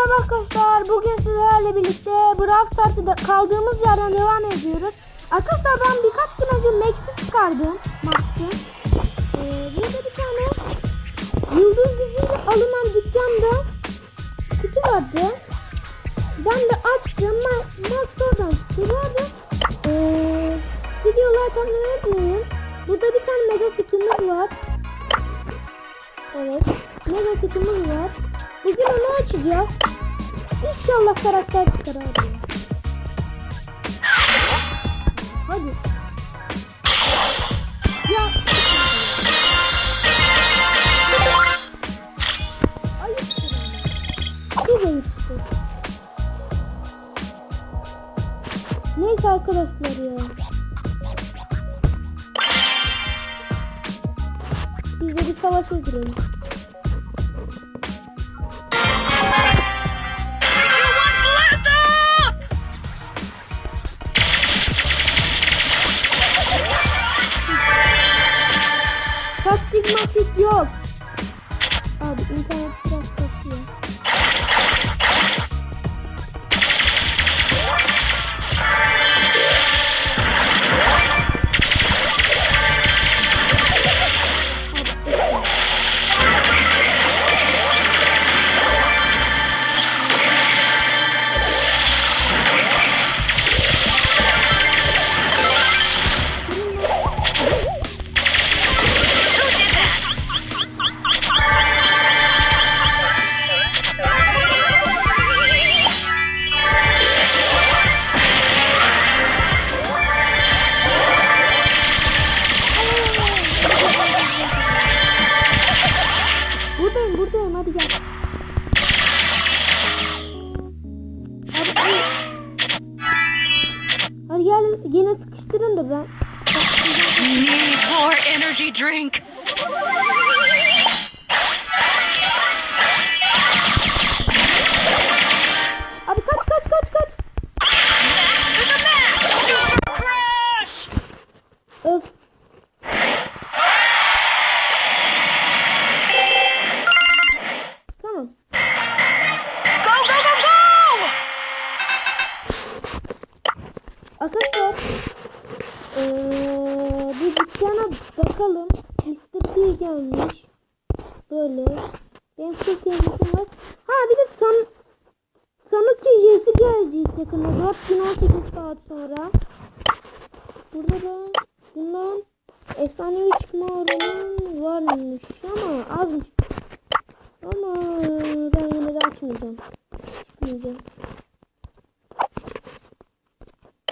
merhaba arkadaşlar. Bugün sizlerle birlikte Brawl Stars'ta kaldığımız yerden devam ediyoruz. Arkadaşlar ben birkaç gün önce Max'i çıkardım. Max'i. Ee, burada bir tane yıldız gücüyle alınan dükkanda kutu vardı. Ben de açtım. Ma- Max oradan çıkardı. Ee, videoları tanımayı unutmayın. Burada bir tane mega kutumuz var. Evet. Mega kutumuz var. İnşallah karakter çıkar abi. Hadi. Ya. Ayıptır ama. Çok ayıptır. Neyse arkadaşlar ya. Biz de bir savaşa girelim. Taktik maktik yok. Abi internet hadi gel. Hadi, hadi. hadi gel yine sıkıştırın da ben. Need more energy drink. Çok kendisi var. Ha bir de san Sanuki J'si gelecek yakında. 4018 saat sonra. Burada da bundan efsanevi çıkma oranı varmış ama azmış. Ama ben yine de açmayacağım. Çıkmayacağım.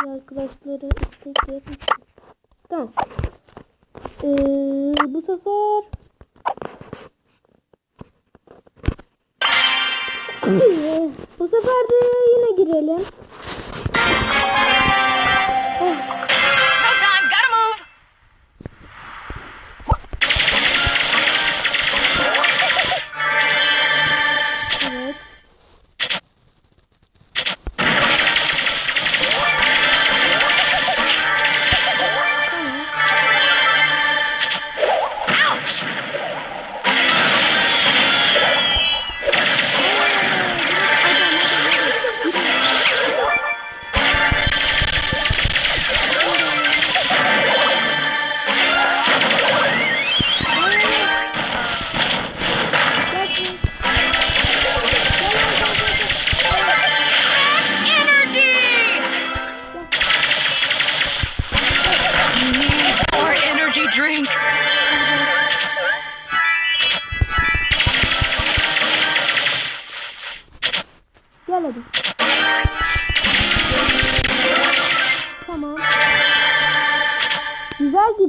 arkadaşları istek yapmıştım. Tamam. Ee, bu sefer yine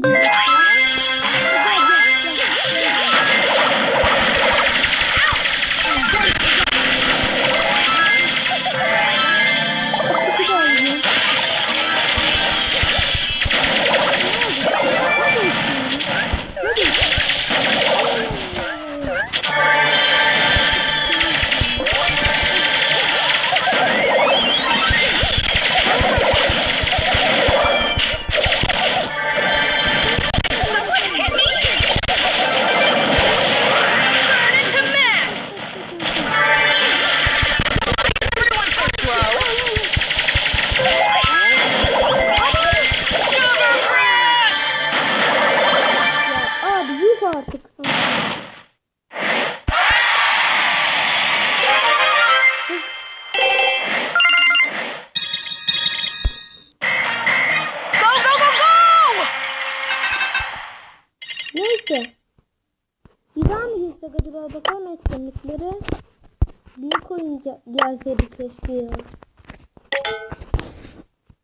Güzel artık. Neyse. Bir daha mı girsek acaba bakalım etkinliklere? Büyük oyun gelseydi keşke ya.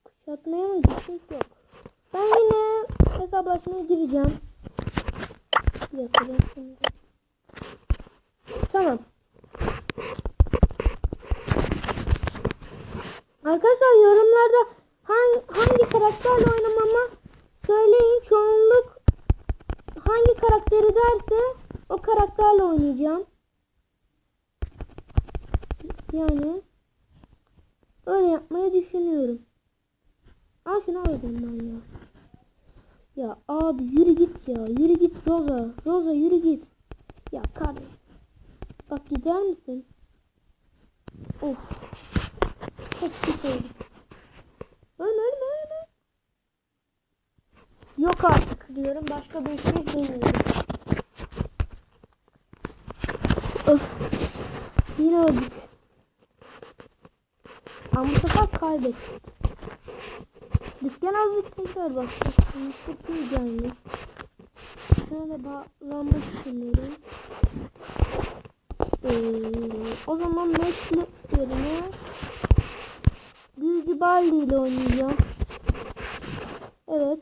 Kuşatmaya mı gitsek yok. Ben yine hesaplaşmaya gireceğim. Tamam. Arkadaşlar yorumlarda hangi, hangi karakterle oynamamı söyleyin. Çoğunluk hangi karakteri derse o karakterle oynayacağım. Yani öyle yapmayı düşünüyorum. Al şunu alacağım ben ya. Ya abi yürü git ya. Yürü git Rosa. Rosa yürü git. Ya kardeşim. Bak gider misin? Of. Çok pis oldu. Ölme ölme ölme. Yok artık diyorum. Başka bir şey demiyorum. Öf. Yine öldük. Ama bu sefer kaybettik. Dükkan az bir tekrar baktık. Mr. P gelmiş. Şöyle bağlanmak istiyorum. Ee, o zaman Max'li yerine Büyücü Baldi ile oynayacağım. Evet.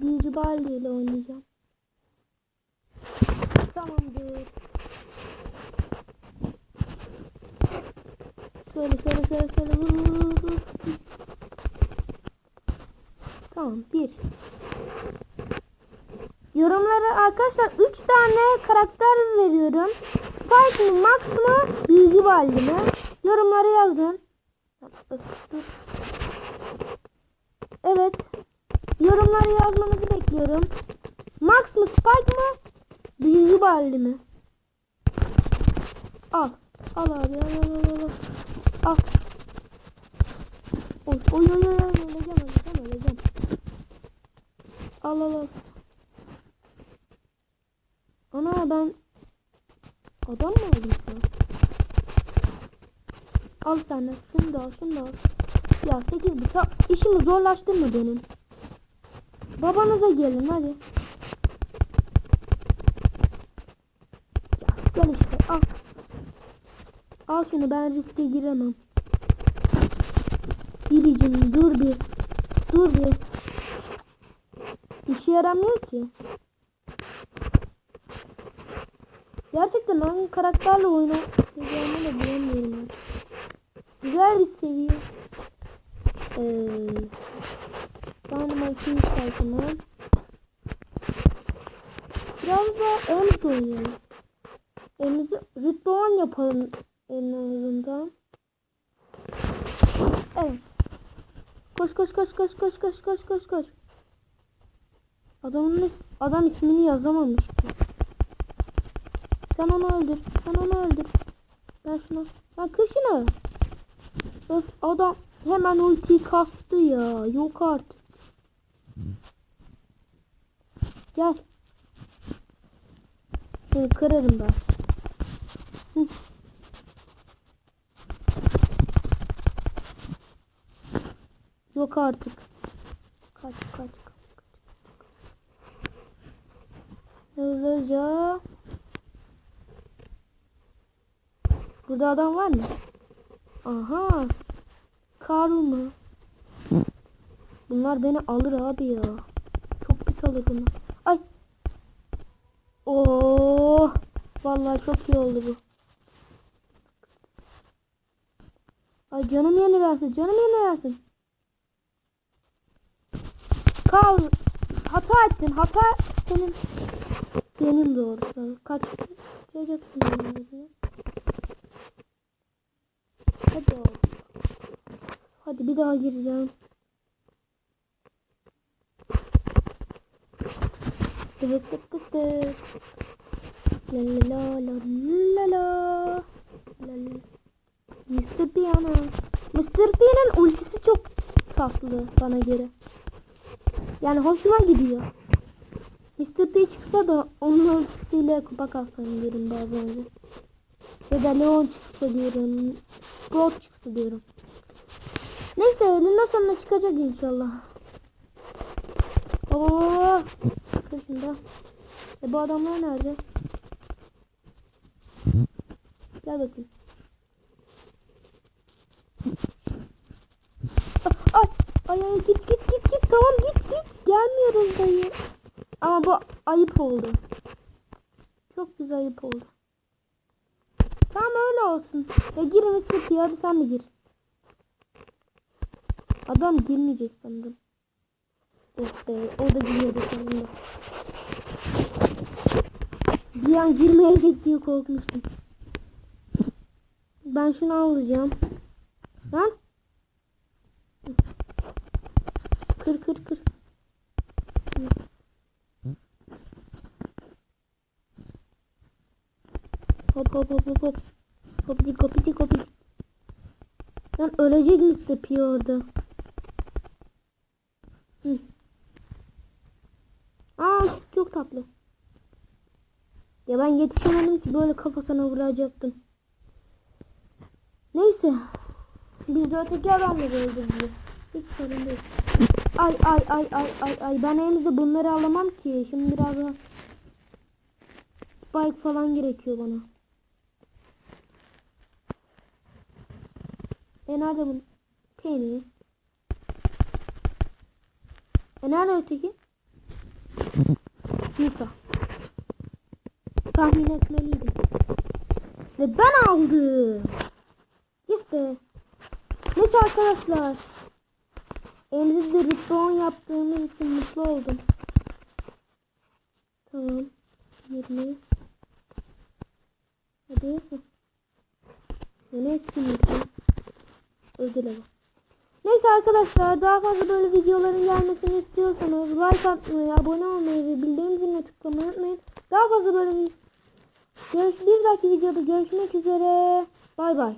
Büyücü Baldi ile oynayacağım. Tamamdır. Şöyle şöyle şöyle şöyle vur vur vur vur. Tamam bir. Yorumlara arkadaşlar 3 tane karakter veriyorum. Spike mı, Max mı, Büyücü Baldi mi? Yorumlara yazın. Evet. Yorumlara yazmanızı bekliyorum. Max mı, Spike mı, Büyücü Baldi mi? Al. Al abi al al al al. Al. Oy oy oy oy öleceğim öleceğim öleceğim. Al al al. Ben adam mı aldım şu an? Al sen şunu da al şunu da al. Ya 8 bıçak işimi zorlaştırma benim. Babanıza gelin hadi. Gel işte al. Al şunu ben riske giremem. Biricim dur bir. Dur bir. İşe yaramıyor ki. Gerçekten hangi karakterle oynayacağımı da bilemiyorum. ben. Güzel bir seviye. Ee, maçı sayfamı. Biraz da Ems oynayalım. Ems'i rütbe 10 yapalım en azından. Evet. Koş koş koş koş koş koş koş koş koş. Adamın adam ismini yazamamış. Sen onu öldür. Sen onu öldür. Ben şunu. Lan kır şunu. Öf adam hemen ultiyi kastı ya. Yok artık. Gel. Şunu kırarım ben. Yok artık. Kaç kaç kaç. kaç. Hızlıca. Burada adam var mı? Aha. Karl mı? Bunlar beni alır abi ya. Çok pis alır bunu. Ay. Oo. Vallahi çok iyi oldu bu. Ay canım yeni versin. Canım yeni versin. Karl hata ettin. Hata senin. Benim doğrusu. Kaç benim Hadi. Hadi bir daha gireceğim. Tıvıt tıt tıt tıt. La la la la la la. Mr. P ana. Mr. P'nin ultisi çok tatlı bana göre. Yani hoşuma gidiyor. Mr. P çıksa da onun ultisiyle kupa kalsam diyorum bazen. Ya da Leon çıksa diyorum. Brock çıktı diyorum. Neyse elinden sonuna çıkacak inşallah. Oo. Kışında. E bu adamlar nerede? Gel bakayım. Ay ay ay git git git git tamam git git. Gelmiyoruz dayı. Ama bu ayıp oldu. Çok güzel ayıp oldu. Tamam öyle olsun. Ya gir Mr. Hadi sen de gir. Adam girmeyecek sanırım. Oh be o da giriyordu sonunda. Bir an girmeyecek diye korkmuştum. Ben şunu alacağım. Lan. Kır kır kır. Hop hop hop hop hop. Hopidi kopidi kopidi. Lan ölecek Mr. P orada. Hı. Aa çok tatlı. Ya ben yetişemedim ki böyle kafasına vuracaktım. Neyse. Biz de öteki adamla öldürdük. Hiç sorun değil. Ay ay ay ay ay ay ben elimizde bunları alamam ki. Şimdi biraz daha spike falan gerekiyor bana. E nerede bu? Penny. E nerede öteki? Nisa. Tahmin etmeliydim. Ve ben aldım. İşte. Neyse arkadaşlar. Elimizde respawn yaptığımız için mutlu oldum. Tamam. 20. Hadi. Ne etkinlik ama. Neyse arkadaşlar daha fazla böyle videoların gelmesini istiyorsanız like atmayı, abone olmayı ve bildirim ziline tıklamayı unutmayın. Daha fazla böyle görüş, bir dahaki videoda görüşmek üzere. Bay bay.